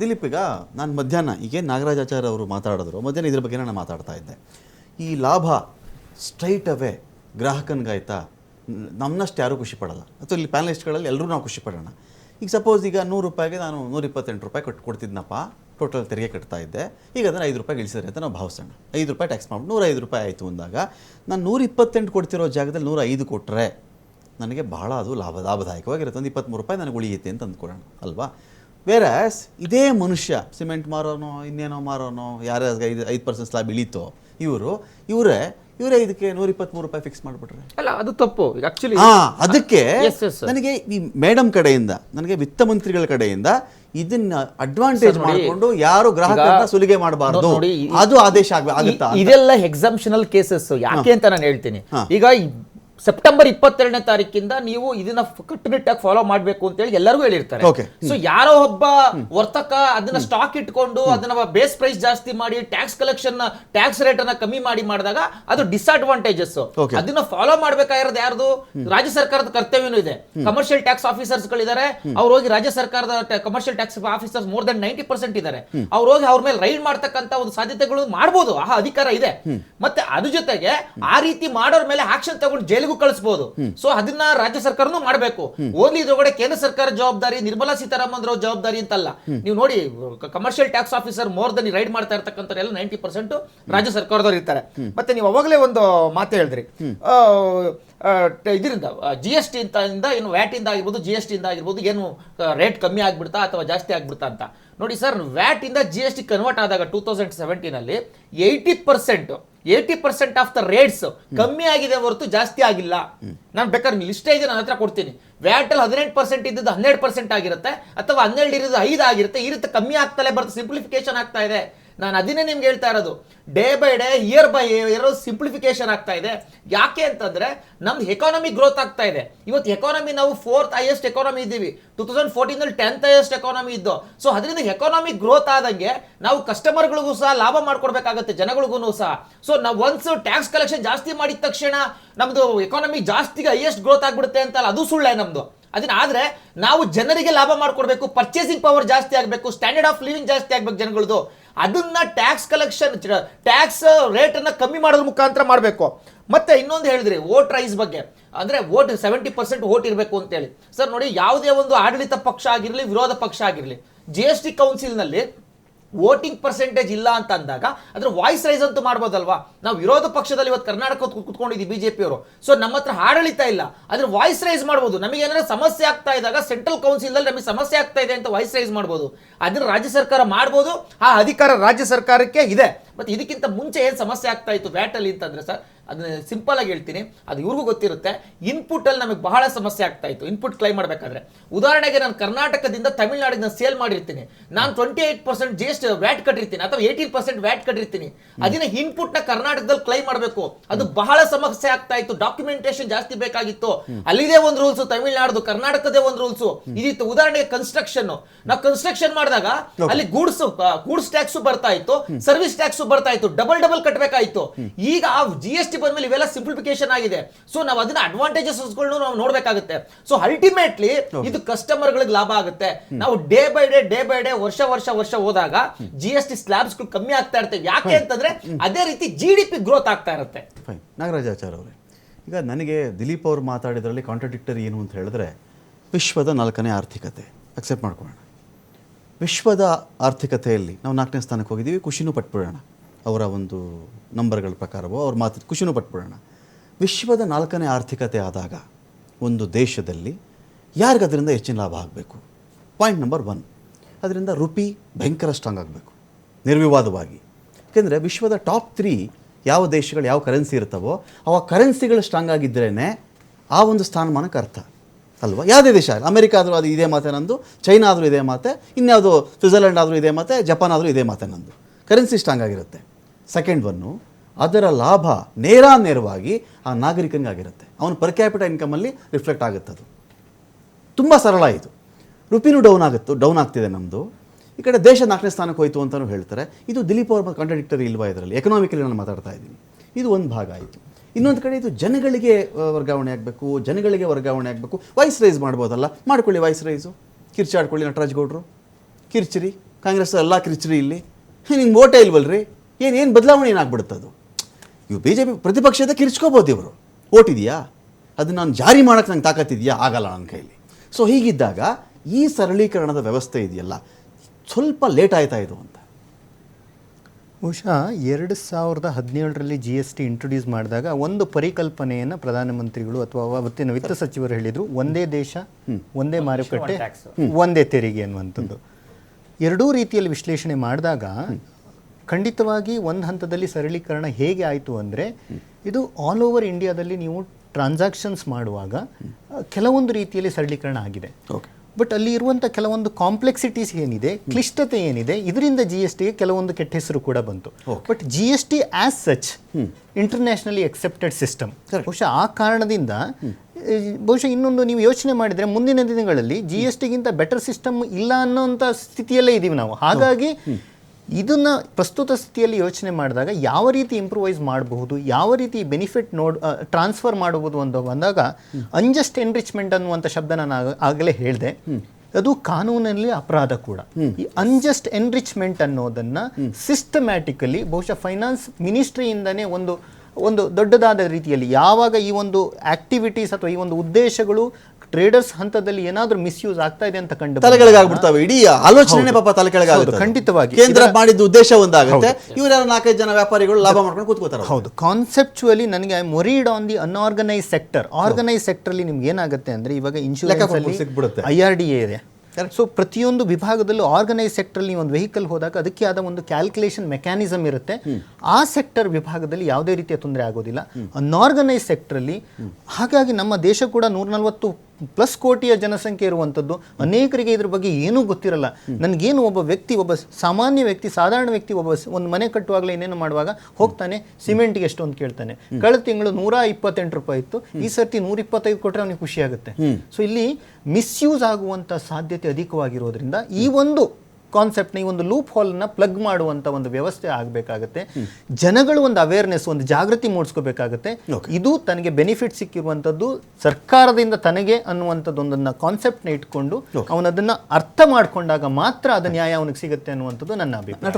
ದಿಲೀಪ್ ಈಗ ನಾನು ಮಧ್ಯಾಹ್ನ ಈಗ ನಾಗರಾಜಾಚಾರ್ಯ ಅವರು ಮಾತಾಡಿದ್ರು. ಮಧ್ಯಾಹ್ನ ಇದ್ರ ಬಗ್ಗೆ ನಾನು ಮಾತಾಡ್ತಾ ಇದ್ದೆ. ಈ ಲಾಭ ಸ್ಟ್ರೈಟ್ ಅವೇ ಗ್ರಾಹಕನಿಗಾಯ್ತಾ ನಮ್ಮನ್ನಷ್ಟು ಯಾರೂ ಖುಷಿ ಪಡಲ್ಲ. ಅಥವಾ ಇಲ್ಲಿ ಪ್ಯಾನಲಿಸ್ಟ್ಗಳಲ್ಲಿ ಎಲ್ಲರೂ ನಾವು ಖುಷಿ ಪಡೋಣ. ಈಗ ಸಪೋಸ್ ಈಗ ನೂರು ರೂಪಾಯಿಗೆ ನಾನು ನೂರ ಇಪ್ಪತ್ತೆಂಟು ರೂಪಾಯಿ ಕೊಟ್ಟು ಕೊಡ್ತಿದ್ನಪ್ಪ. ಟೋಟಲ್ ತೆರಿಗೆ ಕಟ್ತಾ ಇದ್ದೆ. ಈಗ ಅದನ್ನು ಐದು ರೂಪಾಯಿ ಇಳಿಸಿದ್ರೆ ಅಂತ ನಾವು ಭಾವಿಸೋಣ. ಐದು ರೂಪಾಯಿ ಟ್ಯಾಕ್ಸ್ ಮಾಡಿ ನೂರ ಐದು ರೂಪಾಯಿ ಆಯಿತು ಅಂದಾಗ, ನಾನು ನೂರ ಇಪ್ಪತ್ತೆಂಟು ಕೊಡ್ತಿರೋ ಜಾಗದಲ್ಲಿ ನೂರ ಐದು ಕೊಟ್ಟರೆ ನನಗೆ ಬಹಳ ಅದು ಲಾಭ ಲಾಭದಾಯಕವಾಗಿರುತ್ತೆ. ಒಂದು ಇಪ್ಪತ್ತ್ಮೂರು ರೂಪಾಯಿ ನನಗೆ ಉಳಿಯುತ್ತೆ ಅಂತ ಅಂದ್ಕೊಳ್ಳೋಣ. ಅಲ್ವಾ? ವೇರಾಸ್ ಇದೇ ಮನುಷ್ಯ ಸಿಮೆಂಟ್ ಮಾರೋನೋ ಇನ್ನೇನೋ ಮಾರೋನೋ ಯಾರೇ ಐದು ಐದು ಪರ್ಸೆಂಟ್ ಸ್ಲಾಬ್ ಇಳೀತೋ ಇವರು ಇವರೇ ಇವರೇ ಇದಕ್ಕೆ ನೂರ ಇಪ್ಪತ್ಮೂರು ರೂಪಾಯಿ ಫಿಕ್ಸ್ ಮಾಡಿಬಿಟ್ರೆ. ಅಲ್ಲ ಅದು ತಪ್ಪು. ಆಕ್ಚುಲಿ ಹಾ ಅದಕ್ಕೆ. ನನಗೆ ಈ ಮೇಡಮ್ ಕಡೆಯಿಂದ ನನಗೆ ವಿತ್ತ ಮಂತ್ರಿಗಳ ಕಡೆಯಿಂದ ಇದನ್ನ ಅಡ್ವಾಂಟೇಜ್ ಮಾಡಿಕೊಂಡು ಯಾರು ಗ್ರಾಹಕರನ್ನ ಸುಲಿಗೆ ಮಾಡಬಾರದು. ಅದು ಆದೇಶ ಆಗ- ಆಗುತ್ತಾ. ಇದೆಲ್ಲ ಎಕ್ಸಾಮ್ಷನಲ್ ಕೇಸಸ್ ಯಾಕೆ ಅಂತ ನಾನು ಹೇಳ್ತೀನಿ. ಈಗ ಸೆಪ್ಟೆಂಬರ್ ಇಪ್ಪತ್ತೆರಡನೇ ತಾರೀಕಿಂದ ನೀವು ಇದನ್ನ ಕಟ್ಟುನಿಟ್ಟಾಗಿ ಫಾಲೋ ಮಾಡಬೇಕು ಅಂತ ಹೇಳಿ ಎಲ್ಲರಿಗೂ ಹೇಳಿರ್ತಾರೆ. ಸೊ ಯಾರೋ ಒಬ್ಬ ವರ್ತಕ ಅದನ್ನ ಸ್ಟಾಕ್ ಇಟ್ಕೊಂಡು ಅದನ್ನ ಬೇಸ್ ಪ್ರೈಸ್ ಜಾಸ್ತಿ ಮಾಡಿ ಟ್ಯಾಕ್ಸ್ ಕಲೆಕ್ಷನ್ ಟ್ಯಾಕ್ಸ್ ರೇಟ್ ಅನ್ನ ಕಮ್ಮಿ ಮಾಡಿ ಮಾಡಿದಾಗ ಅದು ಡಿಸ್ಅಡ್ವಾಂಟೇಜಸ್ ಅದನ್ನ ಫಾಲೋ ಮಾಡ್ಬೇಕಾಗಿರೋದು ಯಾರ್ದು? ರಾಜ್ಯ ಸರ್ಕಾರದ ಕರ್ತವ್ಯನೂ ಇದೆ. ಕಮರ್ಷಿಯಲ್ ಟ್ಯಾಕ್ಸ್ ಆಫೀಸರ್ಸ್ ಗಳಿದ್ದಾರೆ ಅವ್ರು ಹೋಗಿ ರಾಜ್ಯ ಸರ್ಕಾರದ commercial tax officers more than ninety percent ಇದ್ದಾರೆ ಅವ್ರು ಹೋಗಿ ಅವ್ರ ಮೇಲೆ ರೈಡ್ ಮಾಡ್ತಕ್ಕಂತ ಒಂದು ಸಾಧ್ಯತೆಗಳು ಮಾಡ್ಬೋದು. ಆ ಅಧಿಕಾರ ಇದೆ. ಮತ್ತೆ ಅದ್ರ ಜೊತೆಗೆ ಆ ರೀತಿ ಮಾಡೋರ್ ಮೇಲೆ ಆಕ್ಷನ್ ತಗೊಂಡು ಜೈಲಿಗೂ ಕಳಿಸಬಹುದು ಸೊ ಅದನ್ನ ರಾಜ್ಯ ಸರ್ಕಾರನು ಮಾಡಬೇಕು. ಓನ್ಲಿ ಇದ್ರೊಳಗಡೆ ಕೇಂದ್ರ ಸರ್ಕಾರ ಜವಾಬ್ದಾರಿ ನಿರ್ಮಲಾ ಸೀತಾರಾಮನ್ ಅವ್ರ ಜವಾಬ್ದಾರಿ ಅಂತಲ್ಲ. ನೀವು ನೋಡಿ commercial tax officer more than raid ಮಾಡ್ತಾ ಇರ್ತಕ್ಕಂಥ ಎಲ್ಲ ನೈಂಟಿ ಪರ್ಸೆಂಟ್ ರಾಜ್ಯ ಸರ್ಕಾರದವ್ರು ಇರ್ತಾರೆ. ಮತ್ತೆ ನೀವು ಅವಾಗಲೇ ಒಂದು ಮಾತು ಹೇಳಿದ್ರಿ. ಇದರಿಂದ ಜಿ ಎಸ್ ಟಿ ಇಂದ ಏನು ವ್ಯಾಟಿಂದ ಆಗಿರ್ಬೋದು ಜಿ ಎಸ್ ಟಿಯಿಂದ ಆಗಿರ್ಬೋದು, ಏನು ರೇಟ್ ಕಮ್ಮಿ ಆಗಿಬಿಡ್ತಾ ಅಥವಾ ಜಾಸ್ತಿ ಆಗಿಬಿಡ್ತಾ ಅಂತ. ನೋಡಿ ಸರ್ ವ್ಯಾಟಿಂದ ಜಿ ಎಸ್ ಟಿ ಕನ್ವರ್ಟ್ ಆದಾಗ two thousand ಸೆವೆಂಟೀನಲ್ಲಿ eighty percent eighty percent of the rates ಕಮ್ಮಿ ಆಗಿದೆ ಹೊರತು ಜಾಸ್ತಿ ಆಗಿಲ್ಲ. ನಾನು ಬೇಕಾದ್ರೆ ಲಿಸ್ಟೇ ಇದೆ ನನ್ನ ಹತ್ರ ಕೊಡ್ತೀನಿ. ವ್ಯಾಟ್ ಅಲ್ಲಿ ಹದಿನೆಂಟು ಪರ್ಸೆಂಟ್ ಇದ್ದಿದ್ದು ಹನ್ನೆರಡು ಪರ್ಸೆಂಟ್ ಆಗಿರುತ್ತೆ, ಅಥವಾ ಹನ್ನೆರಡು ಇರೋದು ಐದು ಆಗಿರುತ್ತೆ, ಈ ರೀತಿ ಕಮ್ಮಿ ಆಗ್ತಲೇ ಬರುತ್ತೆ ಸಿಂಪ್ಲಿಫಿಕೇಶನ್ ಆಗ್ತಾ ಇದೆ. ನಾನು ಅದನ್ನೇ ನಿಮ್ಗೆ ಹೇಳ್ತಾ ಇರೋದು. Day by day year by year simplification ಆಗ್ತಾ ಇದೆ. ಯಾಕೆ ಅಂತಂದ್ರೆ, ನಮ್ದು ಎಕಾನಮಿ ಗ್ರೋತ್ ಆಗ್ತಾ ಇದೆ. ಇವತ್ತು ಎಕಾನಮಿ ನಾವು ಫೋರ್ತ್ ಹೈಯೆಸ್ಟ್ ಎಕಾನಮಿ ಇದ್ದೀವಿ. ಟೂ ತೌಸಂಡ್ ಫೋರ್ಟೀನ್ ಅಲ್ಲಿ ಟೆಂತ್ ಹೈಯೆಸ್ಟ್ ಎಕಾನಮಿ ಇದ್ದು. ಸೊ ಅದರಿಂದ ಎಕಾನಮಿ ಗ್ರೋತ್ ಆದಂಗೆ ನಾವು ಕಸ್ಟಮರ್ಗಳಿಗೂ ಸಹ ಲಾಭ ಮಾಡ್ಕೊಡ್ಬೇಕಾಗುತ್ತೆ, ಜನಗಳಿಗೂ ಸಹ. ಸೊ ನಾವು ಒನ್ಸ್ ಟ್ಯಾಕ್ಸ್ ಕಲೆಕ್ಷನ್ ಜಾಸ್ತಿ ಮಾಡಿದ ತಕ್ಷಣ ನಮ್ದು ಎಕಾನಮಿ ಜಾಸ್ತಿ ಹೈಯೆಸ್ಟ್ ಗ್ರೋತ್ ಆಗ್ಬಿಡುತ್ತೆ ಅಂತಲ್ಲ, ಅದು ಸುಳ್ಳೆ ನಮ್ದು? ಅದನ್ನ ಆದ್ರೆ, ನಾವು ಜನರಿಗೆ ಲಾಭ ಮಾಡ್ಕೊಡ್ಬೇಕು ಪರ್ಚೇಸಿಂಗ್ ಪವರ್ ಜಾಸ್ತಿ ಆಗಬೇಕು ಸ್ಟ್ಯಾಂಡರ್ಡ್ ಆಫ್ ಲಿವಿಂಗ್ ಜಾಸ್ತಿ ಆಗ್ಬೇಕು ಜನಗಳದು. ಅದನ್ನ ಟ್ಯಾಕ್ಸ್ ಕಲೆಕ್ಷನ್ ಟ್ಯಾಕ್ಸ್ ರೇಟ್ ಅನ್ನ ಕಮ್ಮಿ ಮಾಡೋದ್ರ ಮುಖಾಂತರ ಮಾಡಬೇಕು. ಮತ್ತೆ ಇನ್ನೊಂದು ಹೇಳಿದ್ರಿ ವೋಟ್ ರೈಸ್ ಬಗ್ಗೆ. ಅಂದ್ರೆ ವೋಟ್ ಸೆವೆಂಟಿ ಪರ್ಸೆಂಟ್ ವೋಟ್ ಇರಬೇಕು ಅಂತೇಳಿ. ಸರ್ ನೋಡಿ, ಯಾವುದೇ ಒಂದು ಆಡಳಿತ ಪಕ್ಷ ಆಗಿರಲಿ, ವಿರೋಧ ಪಕ್ಷ ಆಗಿರಲಿ ಜಿ ಎಸ್ ಟಿ ಕೌನ್ಸಿಲ್ನಲ್ಲಿ ವೋಟಿಂಗ್ ಪರ್ಸೆಂಟೇಜ್ ಇಲ್ಲ ಅಂತ ಅಂದಾಗ ಅದ್ರ ವಾಯ್ಸ್ ರೈಸ್ ಅಂತೂ ಮಾಡ್ಬೋದಲ್ವಾ? ನಾವು ವಿರೋಧ ಪಕ್ಷದಲ್ಲಿ ಇವತ್ತು ಕರ್ನಾಟಕ ಕುತ್ಕೊಂಡಿದ್ದೀವಿ ಬಿಜೆಪಿ ಅವರು. ಸೊ ನಮ್ಮ ಹತ್ರ ಆಡಳಿತ ಇಲ್ಲ. ಅದ್ರ ವಾಯ್ಸ್ ರೈಸ್ ಮಾಡ್ಬೋದು. ನಮಗೆ ಏನಾದ್ರು ಸಮಸ್ಯೆ ಆಗ್ತಾ ಇದ್ದಾಗ ಸೆಂಟ್ರಲ್ ಕೌನ್ಸಿಲ್ ನಮಗೆ ಸಮಸ್ಯೆ ಆಗ್ತಾ ಇದೆ ಅಂತ ವಾಯ್ಸ್ ರೈಸ್ ಮಾಡ್ಬೋದು. ಅದನ್ನ ರಾಜ್ಯ ಸರ್ಕಾರ ಮಾಡ್ಬೋದು. ಆ ಅಧಿಕಾರ ರಾಜ್ಯ ಸರ್ಕಾರಕ್ಕೆ ಇದೆ. ಮತ್ತೆ ಇದಕ್ಕಿಂತ ಮುಂಚೆ ಏನು ಸಮಸ್ಯೆ ಆಗ್ತಾ ಇತ್ತು ವ್ಯಾಟ್ ಅಲ್ಲಿ ಅಂತಂದ್ರೆ ಸರ್ ಅದನ್ನ ಸಿಂಪಲ್ ಆಗಿ ಹೇಳ್ತೀನಿ. ಅದು ಇವ್ರಿಗೂ ಗೊತ್ತಿರುತ್ತೆ. ಇನ್ಪುಟ್ ಅಲ್ಲಿ ನಮಗೆ ಬಹಳ ಸಮಸ್ಯೆ ಆಗ್ತಾ ಇತ್ತು. ಇನ್ಪುಟ್ ಕ್ಲೈಮ್ ಮಾಡಬೇಕಾದ್ರೆ. ಉದಾಹರಣೆಗೆ ನಾನು ಕರ್ನಾಟಕದಿಂದ ತಮಿಳ್ನಾಡಿಗೆ ನಾನು ಸೇಲ್ ಮಾಡಿರ್ತೀನಿ. ನಾನು twenty eight percent G S T VAT ಕಟ್ಟಿರ್ತೀನಿ ಅಥವಾ ಏಯ್ಟೀನ್ ಪರ್ಸೆಂಟ್ ವ್ಯಾಟ್ ಕಟ್ಟಿರ್ತೀನಿ. ಅದನ್ನ ಇನ್ಪುಟ್ನ ಕರ್ನಾಟಕದಲ್ಲಿ ಕ್ಲೈಮ್ ಮಾಡಬೇಕು. ಅದು ಬಹಳ ಸಮಸ್ಯೆ ಆಗ್ತಾ ಇತ್ತು. ಡಾಕ್ಯುಮೆಂಟೇಶನ್ ಜಾಸ್ತಿ ಬೇಕಾಗಿತ್ತು. ಅಲ್ಲಿದೆ ಒಂದು ರೂಲ್ಸ್ ತಮಿಳ್ನಾಡು ಕರ್ನಾಟಕದೇ ಒಂದು ರೂಲ್ಸ್ ಇದಿತ್ತು. ಉದಾಹರಣೆಗೆ ಕನ್ಸ್ಟ್ರಕ್ಷನ್ ನಾವು ಕನ್ಸ್ಟ್ರಕ್ಷನ್ ಮಾಡಿದಾಗ ಅಲ್ಲಿ ಗೂಡ್ಸ್ ಗೂಡ್ಸ್ ಟ್ಯಾಕ್ಸ್ ಬರ್ತಾ ಇತ್ತು. ಸರ್ವಿಸ್ ಟ್ಯಾಕ್ಸ್ ಬರ್ತಾ ಇತ್ತು ಡಬಲ್ ಡಬಲ್ ಕಟ್ಟಬೇಕಾಯ್ತು ಈಗ ಆ ಜಿ ಎಸ್ ಟಿ ಬಂದ್ಮೇಲೆ ಇವೆಲ್ಲ ಸಿಂಪ್ಲಿಫಿಕೇಶನ್ ಆಗಿದೆ. ಸೊ ನಾವು ಅದನ್ನ ಅಡ್ವಾಂಟೇಜಸ್ ನಾವು ನೋಡ್ಬೇಕಾಗುತ್ತೆ. ಸೊ ಅಲ್ಟಿಮೇಟ್ಲಿ ಇದು ಕಸ್ಟಮರ್ ಗಳಿಗೆ ಲಾಭ ಆಗುತ್ತೆ. ನಾವು day by day day by day ವರ್ಷ ವರ್ಷ ವರ್ಷ ಹೋದಾಗ ಜಿ ಎಸ್ ಟಿ ಸ್ಲ್ಯಾಬ್ಸ್ ಕಮ್ಮಿ ಆಗ್ತಾ ಇರ್ತವೆ. ಯಾಕೆ ಅಂತಂದ್ರೆ ಅದೇ ರೀತಿ ಜಿ ಡಿ ಪಿ ಗ್ರೋತ್ ಆಗ್ತಾ ಇರುತ್ತೆ. ಫೈನ್ ನಾಗರಾಜಾಚಾರ್ಯ ಅವರೇ ಈಗ ನನಗೆ ದಿಲೀಪ್ ಅವರು ಮಾತಾಡಿದ್ರಲ್ಲಿ ಕಾಂಟ್ರಡಿಕ್ಟರಿ ಏನು ಅಂತ ಹೇಳಿದ್ರೆ ವಿಶ್ವದ ನಾಲ್ಕನೇ ಆರ್ಥಿಕತೆ. ಅಕ್ಸೆಪ್ಟ್ ಮಾಡ್ಕೊಳ್ಳೋಣ. ವಿಶ್ವದ ಆರ್ಥಿಕತೆಯಲ್ಲಿ ನಾವು ನಾಲ್ಕನೇ ಸ್ಥಾನಕ್ಕೆ ಹೋಗಿದ್ದೀವಿ ಖುಷಿನೂ ಪಟ್ಬಿಡೋಣ. ಅವರ ಒಂದು ನಂಬರ್ಗಳ ಪ್ರಕಾರವೋ ಅವ್ರ ಮಾತು ಖುಷಿನೂ ಪಟ್ಬಿಡೋಣ. ವಿಶ್ವದ ನಾಲ್ಕನೇ ಆರ್ಥಿಕತೆ ಆದಾಗ ಒಂದು ದೇಶದಲ್ಲಿ ಯಾರಿಗದರಿಂದ ಹೆಚ್ಚಿನ ಲಾಭ ಆಗಬೇಕು? ಪಾಯಿಂಟ್ ನಂಬರ್ ಒನ್ ಅದರಿಂದ ರುಪಿ ಭಯಂಕರ ಸ್ಟ್ರಾಂಗ್ ಆಗಬೇಕು. ನಿರ್ವಿವಾದವಾಗಿ. ಏಕೆಂದರೆ ವಿಶ್ವದ ಟಾಪ್ ತ್ರೀ ಯಾವ ದೇಶಗಳು ಯಾವ ಕರೆನ್ಸಿ ಇರ್ತವೋ ಆ ಕರೆನ್ಸಿಗಳು ಸ್ಟ್ರಾಂಗ್ ಆಗಿದ್ದರೇ ಆ ಒಂದು ಸ್ಥಾನಮಾನಕ್ಕೆ ಅರ್ಥ. ಅಲ್ವಾ? ಯಾವುದೇ ದೇಶ ಅಮೆರಿಕ ಆದರೂ ಅದು ಇದೇ ಮಾತೆ ನಂದು, ಚೈನಾ ಆದರೂ ಇದೇ ಮಾತೆ, ಇನ್ಯಾವುದು ಸ್ವಿಟ್ಜರ್ಲೆಂಡ್ ಆದರೂ ಇದೇ ಮಾತೆ ಜಪಾನ್ ಆದರೂ ಇದೇ ಮಾತೆ ನಂದು. ಕರೆನ್ಸಿ ಸ್ಟ್ರಾಂಗ್ ಆಗಿರುತ್ತೆ. ಸೆಕೆಂಡ್ ಒನ್ನು ಅದರ ಲಾಭ ನೇರ ನೇರವಾಗಿ ಆ ನಾಗರಿಕನಿಗಾಗಿರುತ್ತೆ ಅವನ ಪರ್ ಕ್ಯಾಪಿಟ ಇನ್ಕಮಲ್ಲಿ ರಿಫ್ಲೆಕ್ಟ್ ಆಗುತ್ತೆ ಅದು ತುಂಬ ಸರಳ ಇದು. ರುಪಿನೂ ಡೌನ್ ಆಗುತ್ತೆ ಡೌನ್ ಆಗ್ತಿದೆ ನಮ್ಮದು ಈ ಕಡೆ ದೇಶ ನಾಲ್ಕನೇ ಸ್ಥಾನಕ್ಕೆ ಹೋಯಿತು ಅಂತಲೂ ಹೇಳ್ತಾರೆ. ಇದು ದಿಲೀಪ್ ಅವ್ರ ಕಾಂಟ್ರಾಡಿಕ್ಟರಿ ಇಲ್ವಾ ಇದರಲ್ಲಿ? ಎಕನಾಮಿಕಲಿ ನಾನು ಮಾತಾಡ್ತಾ ಇದ್ದೀನಿ. ಇದು ಒಂದು ಭಾಗ ಆಯಿತು. ಇನ್ನೊಂದು ಕಡೆ ಇದು ಜನಗಳಿಗೆ ವರ್ಗಾವಣೆ ಆಗಬೇಕು, ಜನಗಳಿಗೆ ವರ್ಗಾವಣೆ ಆಗಬೇಕು. ವಾಯ್ಸ್ ರೈಸ್ ಮಾಡ್ಬೋದಲ್ಲ? ಮಾಡ್ಕೊಳ್ಳಿ ವಾಯ್ಸ್ ರೈಸು ಕಿರ್ಚಾಡ್ಕೊಳ್ಳಿ ನಟರಾಜ್ ಗೌಡ್ರು. ಕಿರ್ಚಿರಿ. ಕಾಂಗ್ರೆಸ್ ಎಲ್ಲ ಕಿರ್ಚಿರಿ ಇಲ್ಲಿ. ನಿಮ್ಗೆ ಓಟೇ ಇಲ್ವಲ್ರಿ? ಏನು ಏನು ಬದಲಾವಣೆ ಏನಾಗ್ಬಿಡುತ್ತೆ ಅದು? ಇವು ಬಿ ಜೆ ಪಿ ಪ್ರತಿಪಕ್ಷದ ಕಿರಿಚ್ಕೋಬೋದು ಇವರು. ಓಟ್ ಇದೆಯಾ ಅದನ್ನ ನಾನು ಜಾರಿ ಮಾಡೋಕ್ಕೆ ನಂಗೆ ತಾಕತ್ತಿದೆಯಾ? ಆಗಲ್ಲ ನನ್ನ ಕೈಲಿ. ಸೊ ಹೀಗಿದ್ದಾಗ ಈ ಸರಳೀಕರಣದ ವ್ಯವಸ್ಥೆ ಇದೆಯಲ್ಲ ಸ್ವಲ್ಪ ಲೇಟ್ ಆಯ್ತಾ ಇದು ಅಂತ? ಬಹುಶಃ ಎರಡು ಸಾವಿರದ ಹದಿನೇಳರಲ್ಲಿ ಜಿ ಎಸ್ ಟಿ ಇಂಟ್ರೊಡ್ಯೂಸ್ ಮಾಡಿದಾಗ ಒಂದು ಪರಿಕಲ್ಪನೆಯನ್ನು ಪ್ರಧಾನಮಂತ್ರಿಗಳು ಅಥವಾ ಅವತ್ತಿನ ವಿತ್ತ ಸಚಿವರು ಹೇಳಿದರು ಒಂದೇ ದೇಶ ಒಂದೇ ಮಾರುಕಟ್ಟೆ ಒಂದೇ ತೆರಿಗೆ ಅನ್ನುವಂಥದ್ದು ಎರಡೂ ರೀತಿಯಲ್ಲಿ ವಿಶ್ಲೇಷಣೆ ಮಾಡಿದಾಗ ಖಂಡಿತವಾಗಿ ಒಂದು ಹಂತದಲ್ಲಿ ಸರಳೀಕರಣ ಹೇಗೆ ಆಯಿತು ಅಂದರೆ ಇದು ಆಲ್ ಓವರ್ ಇಂಡಿಯಾದಲ್ಲಿ ನೀವು ಟ್ರಾನ್ಸಾಕ್ಷನ್ಸ್ ಮಾಡುವಾಗ ಕೆಲವೊಂದು ರೀತಿಯಲ್ಲಿ ಸರಳೀಕರಣ ಆಗಿದೆ. ಓಕೆ ಬಟ್ ಅಲ್ಲಿ ಇರುವಂಥ ಕೆಲವೊಂದು ಕಾಂಪ್ಲೆಕ್ಸಿಟೀಸ್ ಏನಿದೆ ಕ್ಲಿಷ್ಟತೆ ಏನಿದೆ ಇದರಿಂದ ಜಿ ಎಸ್ ಟಿಗೆ ಕೆಲವೊಂದು ಕೆಟ್ಟ ಹೆಸರು ಕೂಡ ಬಂತು. But G S T as such internationally accepted system ಬಹುಶಃ ಆ ಕಾರಣದಿಂದ ಬಹುಶಃ ಇನ್ನೊಂದು ನೀವು ಯೋಚನೆ ಮಾಡಿದರೆ ಮುಂದಿನ ದಿನಗಳಲ್ಲಿ ಜಿ ಎಸ್ ಟಿಗಿಂತ ಬೆಟರ್ ಸಿಸ್ಟಮ್ ಇಲ್ಲ ಅನ್ನೋಂಥ ಸ್ಥಿತಿಯಲ್ಲೇ ಇದ್ದೀವಿ ನಾವು. ಹಾಗಾಗಿ ಇದನ್ನ ಪ್ರಸ್ತುತ ಸ್ಥಿತಿಯಲ್ಲಿ ಯೋಚನೆ ಮಾಡಿದಾಗ ಯಾವ ರೀತಿ ಇಂಪ್ರೂವೈಸ್ ಮಾಡಬಹುದು, ಯಾವ ರೀತಿ ಬೆನಿಫಿಟ್ ನೋಡ್ ಟ್ರಾನ್ಸ್ಫರ್ ಮಾಡಬಹುದು ಅಂತ ಬಂದಾಗ ಅನ್ಜಸ್ಟ್ ಎನ್ರಿಚ್ಮೆಂಟ್ ಅನ್ನುವಂಥ ಶಬ್ದ ನಾನು ಆಗಲೇ ಹೇಳಿದೆ. ಅದು ಕಾನೂನಲ್ಲಿ ಅಪರಾಧ ಕೂಡ. ಈ ಅನ್ಜಸ್ಟ್ ಎನ್ರಿಚ್ಮೆಂಟ್ ಅನ್ನೋದನ್ನ ಸಿಸ್ಟಮ್ಯಾಟಿಕಲಿ ಬಹುಶಃ ಫೈನಾನ್ಸ್ ಮಿನಿಸ್ಟ್ರಿಯಿಂದನೇ ಒಂದು ಒಂದು ದೊಡ್ಡದಾದ ರೀತಿಯಲ್ಲಿ ಯಾವಾಗ ಈ ಒಂದು ಆಕ್ಟಿವಿಟೀಸ್ ಅಥವಾ ಈ ಒಂದು ಉದ್ದೇಶಗಳು ಟ್ರೇಡರ್ಸ್ ಹಂತದಲ್ಲಿ ಏನಾದರೂ ಮಿಸ್ಯೂಸ್ ಆಗ್ತಾ ಇದೆ ಅಂತ ಕಂಡು ತಲೆಕೆಳಗಾಗ್ಬಿಡ್ತಾವೆ. ಇಡೀ ಆಲೋಚನೆ. ಪಾಪ ತಲೆಕೆಳಗಾಗುತ್ತೆ ಖಂಡಿತವಾಗಿ. ಕೇಂದ್ರ ಮಾಡಿದ ಉದ್ದೇಶ ಒಂದಾಗುತ್ತೆ. ಇವರೆಲ್ಲ ನಾಲ್ಕೈದು ಜನ ವ್ಯಾಪಾರಿಗಳು ಲಾಭ ಮಾಡ್ಕೊಂಡು ಕೂತ್ಕೋತಾರೆ ಹೌದು. ಕಾನ್ಸೆಪ್ಚುಲಿ ನನಗೆ ಮೊರೀಡ್ on the unorganised sector organised sector ಅಲ್ಲಿ ನಿಮ್ಗೆ ಏನಾಗುತ್ತೆ ಅಂದ್ರೆ ಇವಾಗ ಇನ್ಶೂರೆನ್ಸ್ ಸಿಕ್ಬಿಡುತ್ತೆ. ಐ ಆರ್ ಡಿ ಎ ಇದೆ. ಸೊ ಪ್ರತಿಯೊಂದು ವಿಭಾಗದಲ್ಲೂ ಆರ್ಗನೈಸ್ ಅಲ್ಲಿ ಒಂದು ವೆಹಿಕಲ್ ಹೋದಾಗ ಅದಕ್ಕೆ ಆದ ಒಂದು ಕ್ಯಾಲ್ಕುಲೇಷನ್ ಮೆಕ್ಯಾನಿಸಮ್ ಇರುತ್ತೆ. ಆ ಸೆಕ್ಟರ್ ವಿಭಾಗದಲ್ಲಿ ಯಾವುದೇ ರೀತಿಯ ತೊಂದರೆ ಆಗೋದಿಲ್ಲ. ಅನ್ಆರ್ಗನೈಸ್ ಸೆಕ್ಟ್ರಲ್ಲಿ ಹಾಗಾಗಿ ನಮ್ಮ ದೇಶ ಕೂಡ ನೂರ ನಲವತ್ತು ಪ್ಲಸ್ ಕೋಟಿಯ ಜನಸಂಖ್ಯೆ ಇರುವಂಥದ್ದು ಅನೇಕರಿಗೆ ಇದ್ರ ಬಗ್ಗೆ ಏನೂ ಗೊತ್ತಿರಲ್ಲ. ನನಗೇನು ಒಬ್ಬ ವ್ಯಕ್ತಿ ಒಬ್ಬ ಸಾಮಾನ್ಯ ವ್ಯಕ್ತಿ ಸಾಧಾರಣ ವ್ಯಕ್ತಿ ಒಬ್ಬ ಒಂದು ಮನೆ ಕಟ್ಟುವಾಗಲೇ ಏನೇನು ಮಾಡುವಾಗ ಹೋಗ್ತಾನೆ ಸಿಮೆಂಟ್ಗೆ ಎಷ್ಟು ಅಂತ ಕೇಳ್ತಾನೆ. ಕಳೆದ ತಿಂಗಳು ನೂರ ಇಪ್ಪತ್ತೆಂಟು ರೂಪಾಯಿ ಇತ್ತು. ಈ ಸರ್ತಿ ನೂರ ಇಪ್ಪತ್ತೈದು ಕೊಟ್ಟರೆ ಅವನಿಗೆ ಖುಷಿ ಆಗುತ್ತೆ. ಸೊ ಇಲ್ಲಿ ಮಿಸ್ಯೂಸ್ ಆಗುವಂಥ ಸಾಧ್ಯತೆ ಅಧಿಕವಾಗಿರೋದ್ರಿಂದ ಈ ಒಂದು ಕಾನ್ಸೆಪ್ಟ್ನ ಈ ಒಂದು ಲೂಪ್ ಹೋಲ್ನ ಪ್ಲಗ್ ಮಾಡುವಂಥ ಒಂದು ವ್ಯವಸ್ಥೆ ಆಗಬೇಕಾಗುತ್ತೆ. ಜನಗಳು ಒಂದು ಅವೇರ್ನೆಸ್ ಒಂದು ಜಾಗೃತಿ ಮೂಡಿಸ್ಕೋಬೇಕಾಗುತ್ತೆ. ಇದು ತನಗೆ ಬೆನಿಫಿಟ್ ಸಿಕ್ಕಿರುವಂಥದ್ದು ಸರ್ಕಾರದಿಂದ ತನಗೆ ಅನ್ನುವಂಥದ್ದು ಒಂದನ್ನ ಕಾನ್ಸೆಪ್ಟ್ನ ಇಟ್ಕೊಂಡು ಅವನದನ್ನ ಅರ್ಥ ಮಾಡ್ಕೊಂಡಾಗ ಮಾತ್ರ ಅದು ನ್ಯಾಯ ಅವನಿಗೆ ಸಿಗುತ್ತೆ ಅನ್ನುವಂಥದ್ದು ನನ್ನ ಅಭಿಪ್ರಾಯ.